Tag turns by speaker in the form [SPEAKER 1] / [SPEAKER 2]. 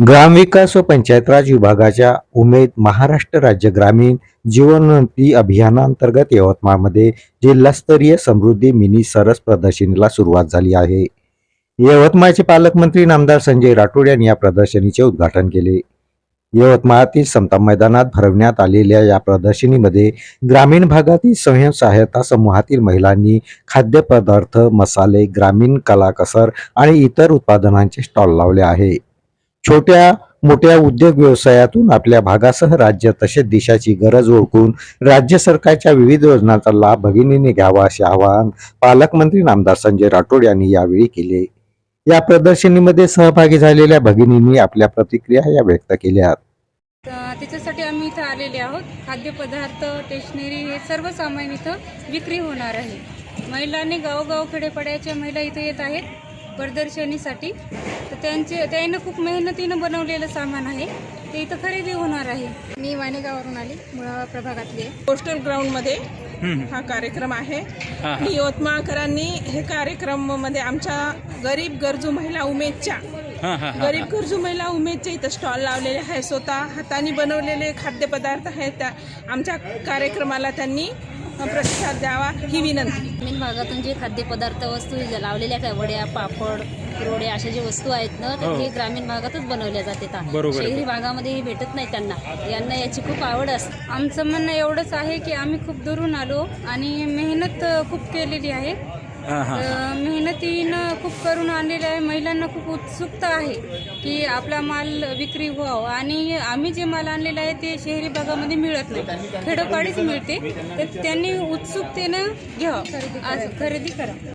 [SPEAKER 1] ग्रामविकास व पंचायत राज विभागाच्या उमेद महाराष्ट्र राज्य ग्रामीण जीवनोन्नती अभियानांतर्गत यवतमाळमध्ये जिल्हास्तरीय समृद्धी मिनी सरस प्रदर्शनीला सुरुवात झाली आहे. यवतमाळचे पालकमंत्री नामदार संजय राठोड यांनी या प्रदर्शनीचे उद्घाटन केले. यवतमाळातील समता मैदानात भरवण्यात आलेल्या या प्रदर्शनीमध्ये ग्रामीण भागातील स्वयं सहायता समूहातील महिलांनी खाद्यपदार्थ मसाले ग्रामीण कलाकसर आणि इतर उत्पादनांचे स्टॉल लावले आहे छोट्या मोठ्या उद्योग व्यवसायातून आपल्या भागासह राज्य तसेच देशाची गरज ओळखून राज्य सरकारच्या विविध योजनांचा लाभ भगिनीने घ्यावा असे आवाहन पालकमंत्री नामदार संजय राठोड यांनी यावेळी केले. या प्रदर्शनीमध्ये सहभागी झालेल्या भगिनींनी आपल्या प्रतिक्रिया या व्यक्त केल्या.
[SPEAKER 2] त्याच्यासाठी आम्ही इथं आलेले आहोत. खाद्यपदार्थ स्टेशनरी हे सर्व सामान इथं विक्री होणार आहे. महिलांनी गावोगाव खेडेपाड्याच्या महिला इथं येत आहेत. प्रदर्शनीसाठी. तर त्यांचे त्यानं खूप मेहनतीनं बनवलेलं सामान आहे. ते इथं खरेदी होणार आहे. मी वाणेगावावरून आली मुळावा प्रभागातली आहे.
[SPEAKER 3] पोस्टल ग्राउंडमध्ये हा कार्यक्रम आहे. आणि यवतमाळकरांनी हे कार्यक्रममध्ये आमच्या गरीब गरजू महिला उमेदच्या गरीब गरजू महिला उमेदच्या इथं स्टॉल लावलेले आहे स्वतः हाताने बनवलेले खाद्यपदार्थ आहेत त्या. आमच्या कार्यक्रमाला त्यांनी प्रतिसाद द्यावा ही विनंती.
[SPEAKER 4] ग्रामीण भागातून जे खाद्यपदार्थ वस्तू ज्या लावलेल्या काय वड्या पापड कुरवडे अशा जे वस्तू आहेत ना तर हे. ग्रामीण भागातच बनवल्या जातात. शहरी भागामध्ये हे भेटत नाही त्यांना. यांना याची खूप आवड असते.
[SPEAKER 2] आमचं म्हणणं एवढंच आहे की आम्ही खूप दुरून आलो आणि मेहनत खूप केलेली आहे. तर मेहनतीनं खूप करून आणलेलं आहे. महिलांना खूप उत्सुकता आहे की आपला माल विक्री व्हावं. आणि आम्ही जे माल आणलेला आहे ते शहरी भागामध्ये मिळत नाही. खेडोपाडीच मिळते. तर त्यांनी उत्सुकतेनं घ्यावं. आज खरेदी करा.